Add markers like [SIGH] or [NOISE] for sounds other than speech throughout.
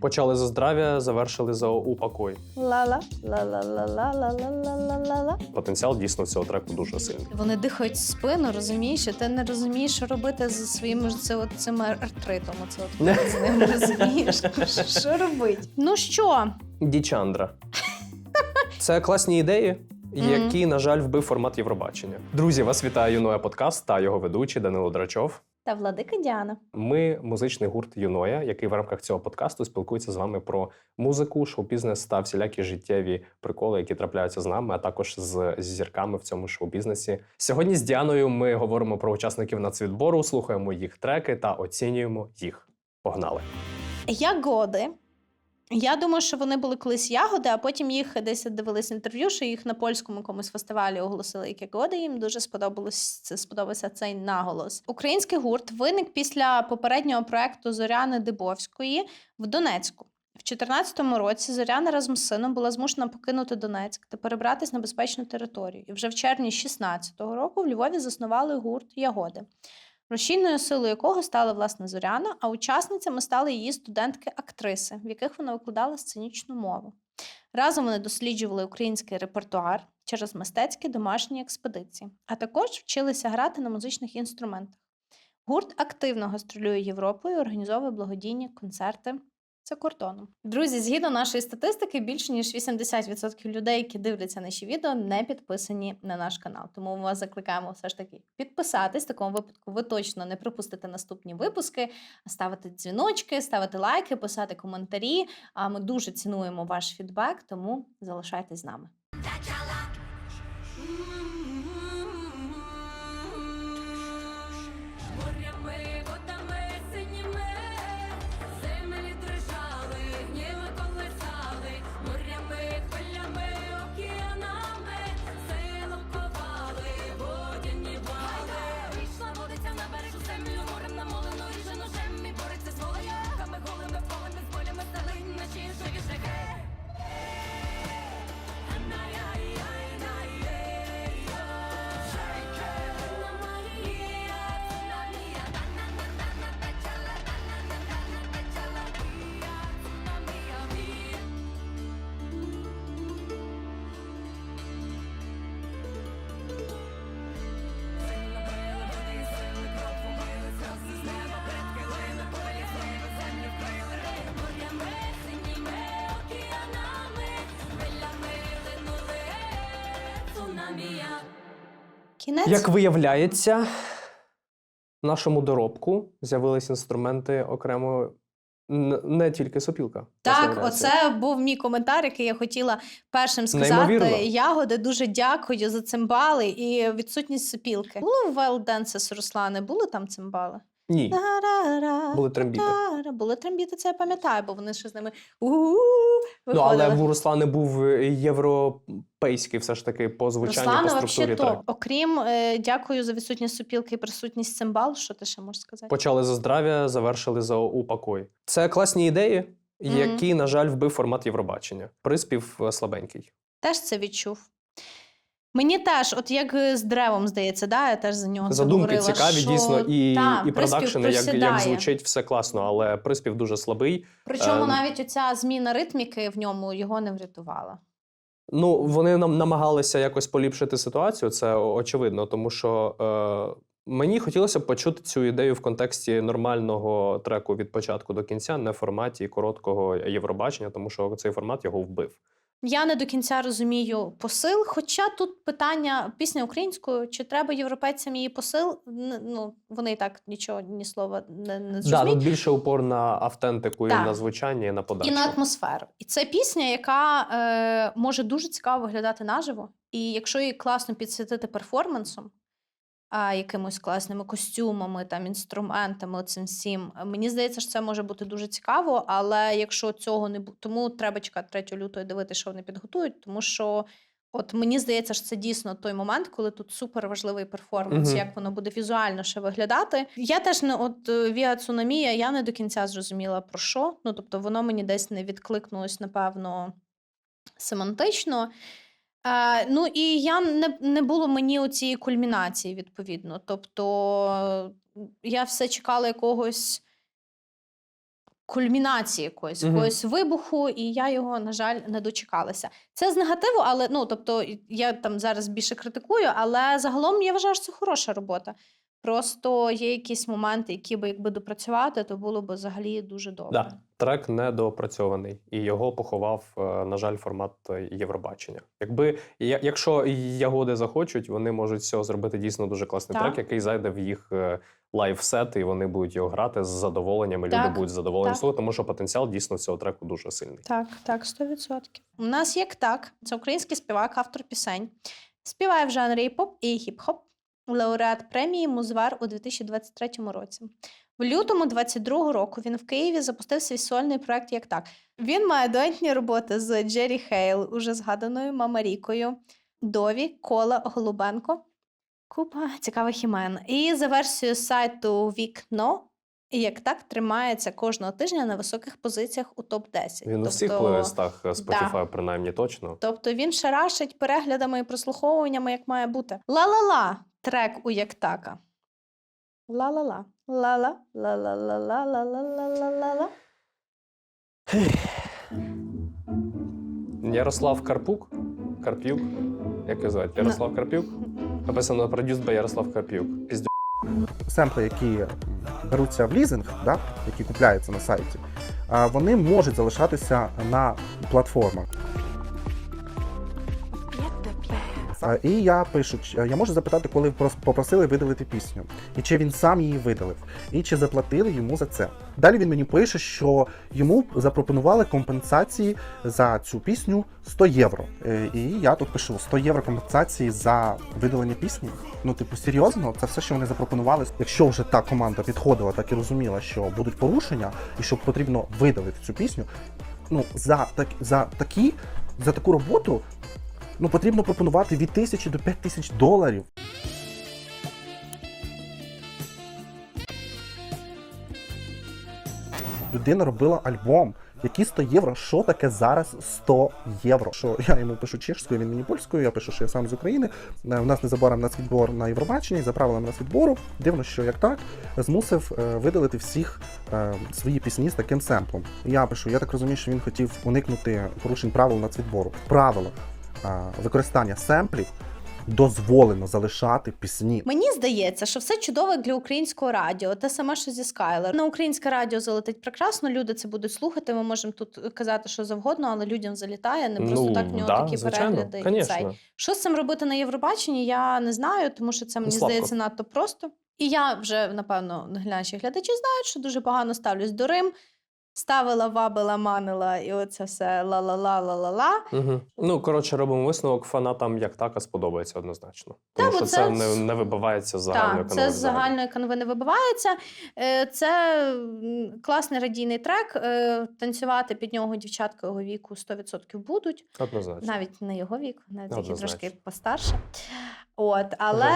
Почали за здрав'я, завершили за упокой. ла-ла, ла-ла-ла-ла-ла-ла-ла-ла. Потенціал дійсно цього треку дуже сильний. Вони дихають в спину, розумієш, і ти не розумієш, що робити зі своїм це от цим артритом. Оце от з ним розумієш. [LAUGHS] Що робити? Ну що, Дічандра. [LAUGHS] Це класні ідеї. Які, на жаль, вбив формат Євробачення. Друзі, вас вітає Юноя подкаст та його ведучий Данило Драчов. Та владика Діана. Ми музичний гурт Юноя, який в рамках цього подкасту спілкується з вами про музику, шоу-бізнес та всілякі життєві приколи, які трапляються з нами, а також з, зірками в цьому шоу-бізнесі. Сьогодні з Діаною ми говоримо про учасників нацвідбору, слухаємо їх треки та оцінюємо їх. Погнали! Ягоди. Я думаю, що вони були колись ягоди, а потім їх десь дивились інтерв'ю, що їх на польському якомусь фестивалі оголосили як ягоди. Їм дуже сподобалось це сподобався цей наголос. Український гурт виник після попереднього проекту Зоряни Дибовської в Донецьку. В 2014 році Зоряна разом з сином була змушена покинути Донецьк та перебратись на безпечну територію. І вже в червні 2016 року в Львові заснували гурт Ягоди. Рушійною силою якого стала власне Зоряна, а учасницями стали її студентки-актриси, в яких вона викладала сценічну мову. Разом вони досліджували український репертуар через мистецькі домашні експедиції, а також вчилися грати на музичних інструментах. Гурт активно гастролює Європою, організовує благодійні концерти за кордоном. Друзі, згідно нашої статистики, більше ніж 80% людей, які дивляться наші відео, не підписані на наш канал. Тому ми вас закликаємо все ж таки підписатись. В такому випадку ви точно не пропустите наступні випуски, ставити дзвіночки, ставити лайки, писати коментарі. А ми дуже цінуємо ваш фідбек, тому залишайтесь з нами. Кінець Як виявляється, в нашому доробку з'явились інструменти окремо не тільки сопілка. Так, оце був мій коментар, який я хотіла першим сказати. Неймовірно. Ягоди, дуже дякую за цимбали і відсутність сопілки. Було в Wild Dances, Руслане, були там цимбали? Ні, Та-ра-ра, були трембіти. та-ра. Були трембіти, це я пам'ятаю, бо вони ще з ними у Ну, але в Руслани був європейський все ж таки по звучанню, Руслана по вообще структурі топ. трек. Окрім е, дякую за відсутність сопілки і присутність цимбал. Що ти ще можеш сказати? Почали за здрав'я, завершили за упокой. Це класні ідеї, які, на жаль, вбив формат Євробачення. Приспів е, слабенький. Теж це відчув. Мені теж, от як е, з древом здається, да, я теж за нього це Задумки говорила, цікаві, що, дійсно, і, та, і продакшени, як, як звучить, все класно, але приспів дуже слабий. Причому Ем. навіть оця зміна ритміки в ньому його не врятувала. Ну, вони нам намагалися якось поліпшити ситуацію, це очевидно, тому що е, мені хотілося б почути цю ідею в контексті нормального треку від початку до кінця, не в форматі короткого Євробачення, тому що цей формат його вбив. Я не до кінця розумію посил. Хоча тут питання пісня українською, чи треба європейцям її посил? Ну вони і так нічого ні слова не, не Да, тут більше упор на автентику і на звучання, і на подачу. і на атмосферу. І це пісня, яка е, може дуже цікаво виглядати наживо. І якщо її класно підсвітити перформансом, а, якимось класними костюмами, там, інструментами, цим всім, мені здається, що це може бути дуже цікаво. Але якщо цього не буде, тому треба чекати 3 лютого і дивитися, що вони підготують, тому що. От мені здається, що це дійсно той момент, коли тут супер важливий перформанс, Мгм. як воно буде візуально ще виглядати. Я теж не от Віа Цунамія, я не до кінця зрозуміла про що. Ну тобто, воно мені десь не відкликнулось, напевно, семантично. Е, ну і я не, не було мені цієї кульмінації, відповідно. Тобто, е, я все чекала якогось кульмінації якоїсь, угу. якогось вибуху, і я його, на жаль, не дочекалася. Це з негативу, але ну тобто я там зараз більше критикую, але загалом я вважаю, що це хороша робота. Просто є якісь моменти, які би якби допрацювати, то було б взагалі дуже добре. Да. Трек недоопрацьований, і його поховав, е, на жаль, формат е, Євробачення. Якби якщо ягоди захочуть, вони можуть цього зробити дійсно дуже класний Так. трек, який зайде в їх е, лайв-сет, і вони будуть його грати з задоволенням. І люди будуть задоволені так. слухати, тому що потенціал дійсно цього треку дуже сильний. Так, так, 100%. У нас як так. Це український співак, автор пісень. Співає в жанрі поп і хіп-хоп. Лауреат премії Музвар у 2023 році. В лютому 22 року він в Києві запустив свій сольний проект як так. Він має дуетні роботи з Джері Хейл, уже згаданою Мамарікою, Дові, Кола, Голубенко. Купа цікавих імен. І за версією сайту Вікно, як так тримається кожного тижня на високих позиціях у топ-10. Він у всіх плейлистах е, Spotify, принаймні точно. Тобто він шарашить переглядами і прослуховуваннями, як має бути. Ла-ла-ла трек у Яктака. Ла-ла-ла. Ла-ла. Ла-ла-ла-ла-ла-ла-ла-ла-ла. Ярослав Карпук. Карп'юк. Як його звати? Ярослав Карп'юк. Написано продюс by Ярослав Карп'юк. Піздю. семпли, які беруться в лізинг, да, які купляються на сайті, вони можуть залишатися на платформах. І я пишу, я можу запитати, коли прос- попросили видалити пісню, і чи він сам її видалив, і чи заплатили йому за це. Далі він мені пише, що йому запропонували компенсації за цю пісню 100 євро. Е, І я тут пишу 100 євро компенсації за видалення пісні. Ну, типу, серйозно, це все, що вони запропонували. Якщо вже та команда підходила, так і розуміла, що будуть порушення, і що потрібно видалити цю пісню. Ну, за так за такі, за таку роботу ну, потрібно пропонувати від тисячі до п'ять тисяч доларів. Людина робила альбом. Які 100 євро? Що таке зараз 100 євро? Що я йому пишу чешською, він мені польською, я пишу, що я сам з України. Е, У нас незабаром нацвідбор на Євробаченні, за правилами нацвідбору. Дивно, що як так, змусив е, видалити всіх е, свої пісні з таким семплом. Я пишу, я так розумію, що він хотів уникнути порушень правил нацвідбору. Е, використання семплів дозволено залишати пісні. Мені здається, що все чудово для українського радіо. Те саме, що зі Скайлер. На українське радіо залетить прекрасно. Люди це будуть слухати. Ми можемо тут казати, що завгодно, але людям залітає. Не просто так в нього такі Ну, звичайно, перегляди. і Конечно. цей. Що з цим робити на Євробаченні, я не знаю, тому що це мені слабко. здається надто просто. І я вже, напевно, глядачі глядачі знають, що дуже погано ставлюсь до Рим. Ставила, вабила, манила, і оце все ла-ла-ла-ла-ла-ла. Угу. Ну, коротше, робимо висновок фанатам як така сподобається однозначно. Тому бо що це це, не, не вибивається з загальної Так, це з загальної канви не вибивається. Е, Це класний радійний трек. Е, Танцювати під нього дівчатка його віку 100% будуть. Однозначно. Навіть не його вік, навіть трошки постарше. От, але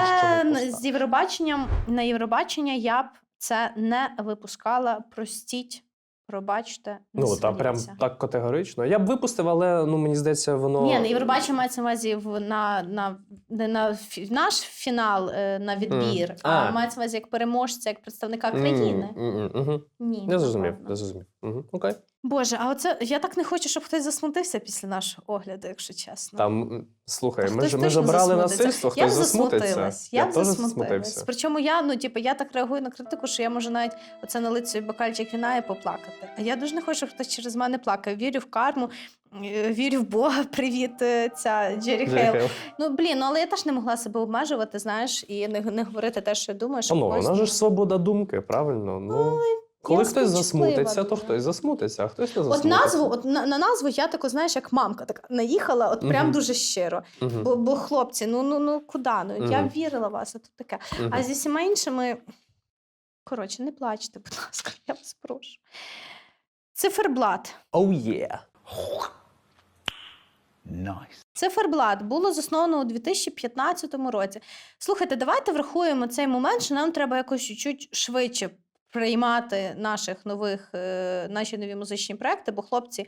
з. Євробаченням на Євробачення я б це не випускала. Простіть, пробачте. не Ну, та прям так категорично. Я б випустив, але ну мені здається, воно. Ні, не Євробачення мається на увазі в на, на, не на фі- наш фінал е, на відбір, а, А. мається на увазі як переможця, як представника країни. Угу. Ні, Я зрозумів, я зрозумів. Угу. Окей. Боже, а оце я так не хочу, щоб хтось засмутився після нашого огляду, якщо чесно. Там, слухай, Та ми хтось ж ми точно обрали засмутиться. насильство, я б хтось засмутиться. засмутилась. Я, б теж засмутилась. засмутився. Причому я, ну, типу, я так реагую на критику, що я можу навіть оце налити собі бокальчик віна і поплакати. А я дуже не хочу, щоб хтось через мене плакав. Вірю в карму, е, вірю в Бога. [LAUGHS] Привіт, е, ця Джері Хейл. Ну блін, ну але я теж не могла себе обмежувати, знаєш, і не, не говорити те, що я думаю, що Ну, вона ж свобода думки, правильно? Ну, коли я хтось засмутиться, то хтось засмутиться, а хтось не От назву, от на, на назву я тако, знаєш, як мамка так наїхала, от прям Мгм. дуже щиро. Мгм. Бо, бо хлопці, ну ну ну куди? Ну я вірила в вас, а тут таке. Мгм. А зі всіма іншими, коротше, не плачте, будь ласка, [LAUGHS] я вас прошу. Циферблат. Oh yeah. Циферблат було засновано у 2015 році. Слухайте, давайте врахуємо цей момент, що нам треба якось чуть швидше приймати наших нових, е, наші нові музичні проекти, бо хлопці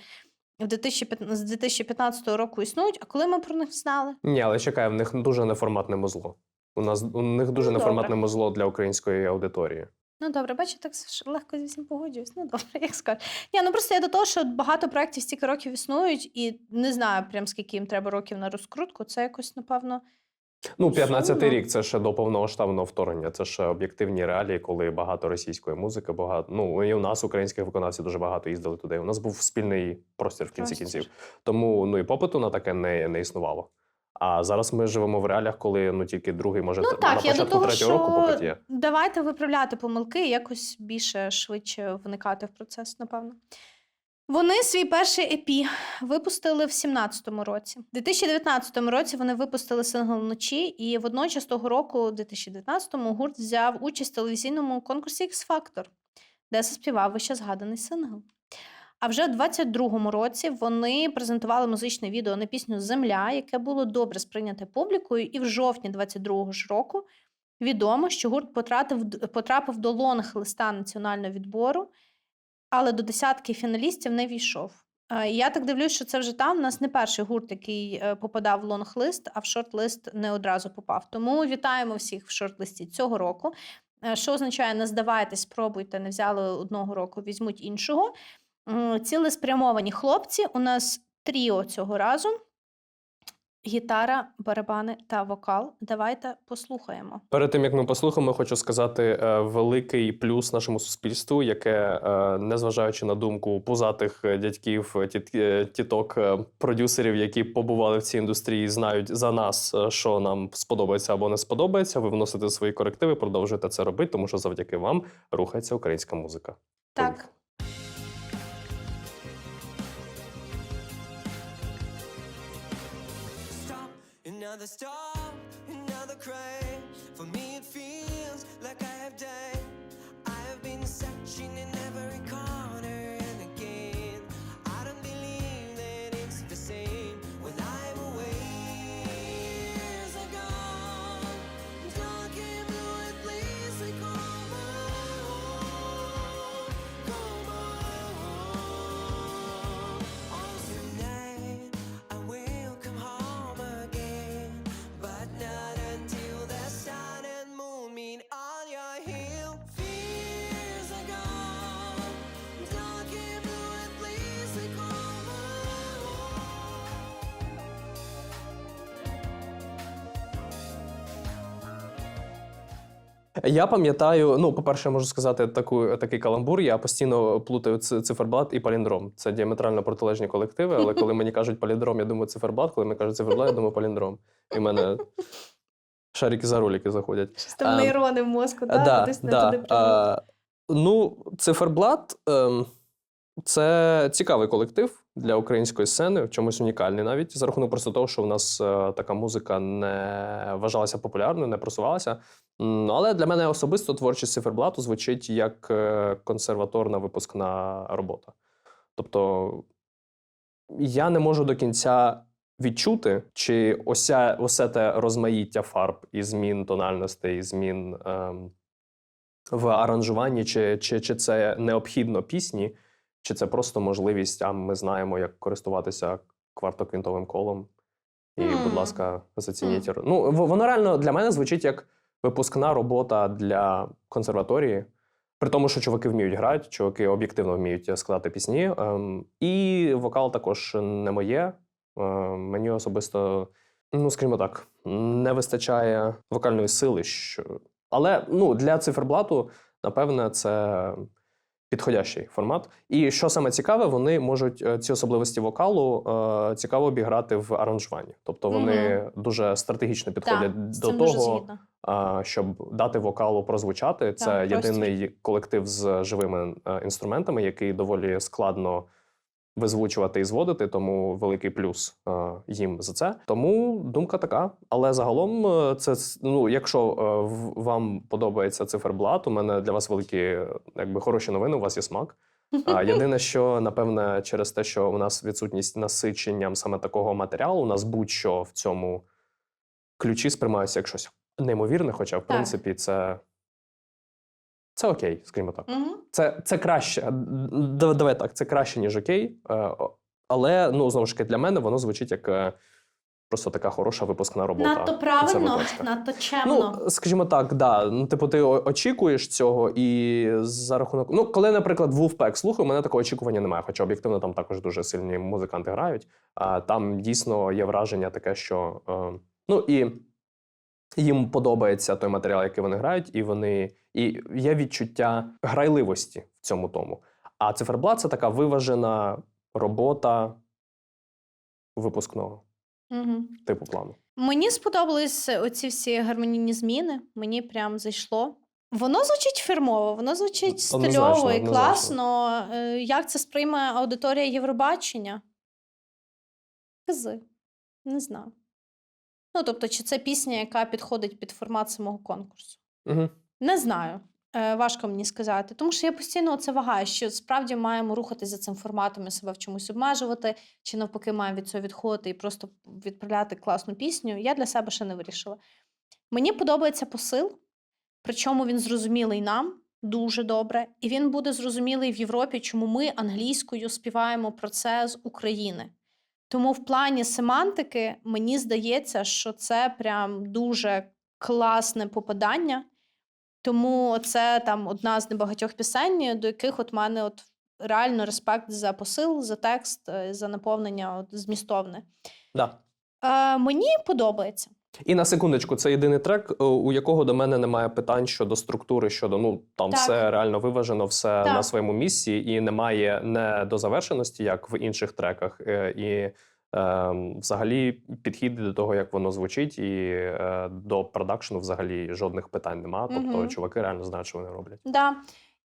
в 2015, з 2015 року існують. А коли ми про них знали? Ні, але чекай, в них дуже неформатне музло. У нас у них дуже Ну, неформатне музло для української аудиторії. Ну добре, бачу, так легко зі всім погоджуюсь. Ну добре, [LAUGHS] як скажеш. Ні, ну просто я до того, що багато проєктів стільки років існують, і не знаю прям скільки їм треба років на розкрутку. Це якось, напевно. Ну, 15-й Сумно. рік це ще до повномасштабного вторгнення. Це ж об'єктивні реалії, коли багато російської музики, багато. Ну і у нас українських виконавців дуже багато їздили туди. У нас був спільний простір в кінці кінців. Тому ну і попиту на таке не, не існувало. А зараз ми живемо в реаліях, коли ну тільки другий, може, Ну на так, я до початку того, третього року попит є. давайте виправляти помилки, якось більше швидше вникати в процес, напевно. Вони свій перший EP випустили в 17-му році. У 2019 році вони випустили сингл вночі, і водночас того року, у 2019-му, гурт взяв участь в телевізійному конкурсі X Factor, де заспівав вище згаданий сингл. А вже в 22-му році вони презентували музичне відео на пісню Земля, яке було добре сприйняте публікою, і в жовтні 22-го ж року відомо, що гурт потрапив, до лонг-листа національного відбору, але до десятки фіналістів не війшов. Е, Я так дивлюсь, що це вже там. У нас не перший гурт, який е, попадав в лонг-лист, а в шорт-лист не одразу попав. Тому вітаємо всіх в шорт-листі цього року. Е, Що означає, не здавайтесь, спробуйте, не взяли одного року, візьмуть іншого. Цілеспрямовані хлопці. У нас тріо цього разу. Гітара, барабани та вокал. Давайте послухаємо. Перед тим як ми послухаємо, хочу сказати е, великий плюс нашому суспільству, яке, е, незважаючи на думку пузатих е, дядьків, тіток, продюсерів, які побували в цій індустрії, знають за нас, що нам сподобається або не сподобається. Ви вносите свої корективи, продовжуєте це робити, тому що завдяки вам рухається українська музика. Так. Stop, another crash. Я пам'ятаю, ну, по-перше, я можу сказати таку, такий каламбур. Я постійно плутаю циферблат і паліндром. Це діаметрально протилежні колективи, але коли мені кажуть паліндром, я думаю циферблат, коли мені кажуть циферблат, я думаю паліндром. І в мене шарики за ролики заходять. Щось там Ем, нейрони в мозку, так? да, не да. туди прямо. Е, ну, циферблат ем, це цікавий колектив для української сцени, в чомусь унікальний навіть за рахунок просто того, що в нас е, така музика не вважалася популярною, не просувалася. Але для мене особисто творчість циферблату звучить як е, консерваторна випускна робота. Тобто я не можу до кінця відчути, чи ося, осе те розмаїття фарб і змін тональностей, і змін ем, в аранжуванні, чи, чи, чи це необхідно пісні, чи це просто можливість, а ми знаємо, як користуватися квартоквінтовим колом. І, будь ласка, зацініть. Ну, воно реально для мене звучить як випускна робота для консерваторії. При тому, що чуваки вміють грати, чуваки об'єктивно вміють складати пісні. Ем, і вокал також не моє. Е, мені особисто, ну скажімо так, не вистачає вокальної сили. Що... Але ну, для циферблату, напевне, це підходящий формат. І що саме цікаве, вони можуть е, ці особливості вокалу е, цікаво обіграти в аранжуванні. Тобто вони дуже стратегічно підходять Так, до того, е, щоб дати вокалу прозвучати. Це Так, простір. єдиний колектив з живими е, інструментами, який доволі складно визвучувати і зводити, тому великий плюс е, їм за це. Тому думка така. Але загалом, е, це ну, якщо е, вам подобається циферблат, у мене для вас великі, якби хороші новини. У вас є смак. А [LAUGHS] єдине, що напевне, через те, що у нас відсутність насиченням саме такого матеріалу, у нас будь-що в цьому ключі сприймається як щось неймовірне, хоча, в Так. принципі, це. Це окей, скажімо так. Мгм. Це, це краще. Давай так, це краще, ніж окей. Е, Але ну, знову ж таки, для мене воно звучить як е, просто така хороша випускна робота. Надто правильно, надто чемно. Ну, скажімо так, да. Ну, типу, ти очікуєш цього, і за рахунок. Ну, коли, наприклад, Wolfpack слухаю, у мене такого очікування немає. Хоча об'єктивно там також дуже сильні музиканти грають. А там дійсно є враження таке, що е, ну і їм подобається той матеріал, який вони грають, і вони і є відчуття грайливості в цьому тому. А циферблат це така виважена робота випускного Угу. типу плану. Мені сподобались оці всі гармонійні зміни. Мені прям зайшло. Воно звучить фірмово, воно звучить стильово і класно. Е, Як це сприйме аудиторія Євробачення? Хизи. Не знаю. Ну, тобто, чи це пісня, яка підходить під формат самого конкурсу? Угу. Не знаю. Е, Важко мені сказати, тому що я постійно це вагаю, що справді маємо рухатися за цим форматом і себе в чомусь обмежувати, чи навпаки маємо від цього відходити і просто відправляти класну пісню. Я для себе ще не вирішила. Мені подобається посил, причому він зрозумілий нам дуже добре, і він буде зрозумілий в Європі, чому ми англійською співаємо про це з України. Тому в плані семантики мені здається, що це прям дуже класне попадання. Тому це там одна з небагатьох пісень, до яких от мене от реально респект за посил, за текст, е, за наповнення от, змістовне. Да. Е, мені подобається. І на секундочку, це єдиний трек, е, у якого до мене немає питань щодо структури, щодо ну там Так. все реально виважено, все Так. на своєму місці, і немає не до завершеності, як в інших треках, е, і е, взагалі підхід до того, як воно звучить, і е, до продакшену взагалі жодних питань немає. Тобто, Мгм. чуваки реально знають, що вони роблять. Да.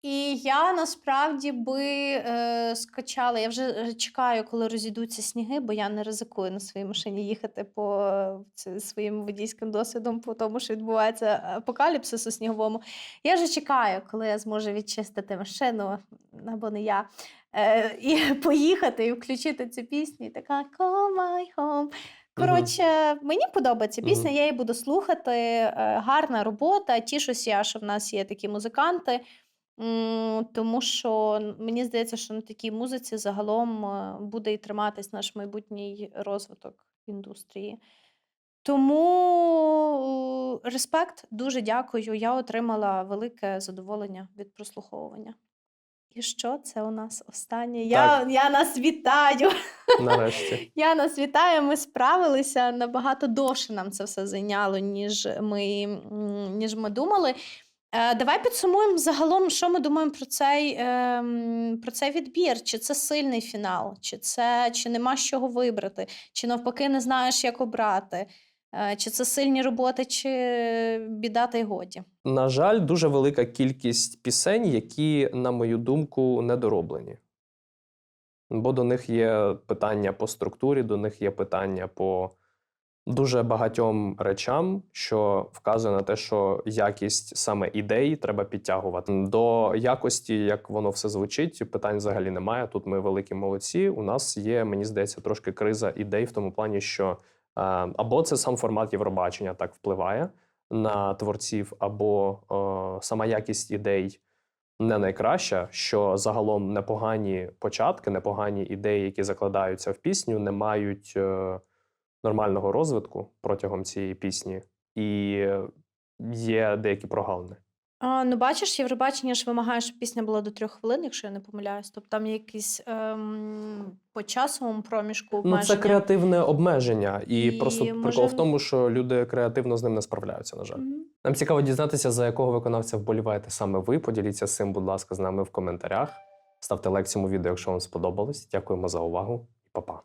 І я насправді би е, скачала. Я вже е, чекаю, коли розійдуться сніги, бо я не ризикую на своїй машині їхати по е, ці- своїм водійським досвідом, по тому, що відбувається апокаліпсис у сніговому. Я вже чекаю, коли я зможу відчистити машину, або не я, е, і [LAUGHS] поїхати і включити цю пісню. І така «Call my home». Коротше, мені подобається пісня, Мгм. я її буду слухати. е, Гарна робота. Тішуся, що в нас є такі музиканти. М, Тому що мені здається, що на такій музиці загалом е, буде і триматись наш майбутній розвиток індустрії. Тому е, респект, дуже дякую. Я отримала велике задоволення від прослуховування. І що це у нас останнє? Я, я нас вітаю. Нарешті. [LAUGHS] Я нас вітаю. Ми справилися набагато довше нам це все зайняло, ніж ми, м, ніж ми думали. Е, Давай підсумуємо загалом, що ми думаємо про цей, ем, про цей відбір. Чи це сильний фінал, чи це чи нема з чого вибрати, чи навпаки не знаєш, як обрати, Е, чи це сильні роботи, чи біда та й годі. На жаль, дуже велика кількість пісень, які, на мою думку, недороблені. Бо до них є питання по структурі, до них є питання по дуже багатьом речам, що вказує на те, що якість саме ідей треба підтягувати. До якості, як воно все звучить, питань взагалі немає. Тут ми великі молодці. У нас є, мені здається, трошки криза ідей в тому плані, що е, або це сам формат Євробачення так впливає на творців, або е, сама якість ідей не найкраща, що загалом непогані початки, непогані ідеї, які закладаються в пісню, не мають е, нормального розвитку протягом цієї пісні, і є деякі прогалини. А, ну, бачиш, Євробачення ж вимагає, щоб пісня була до трьох хвилин, якщо я не помиляюсь. Тобто там є якісь ем, по часовому проміжку Ну, це креативне обмеження, і, І, просто може, прикол в тому, що люди креативно з ним не справляються. На жаль, Мгм. нам цікаво дізнатися, за якого виконавця вболіваєте саме ви. Поділіться цим, будь ласка, з нами в коментарях. Ставте лайк цьому відео, якщо вам сподобалось. Дякуємо за увагу і. Па-па!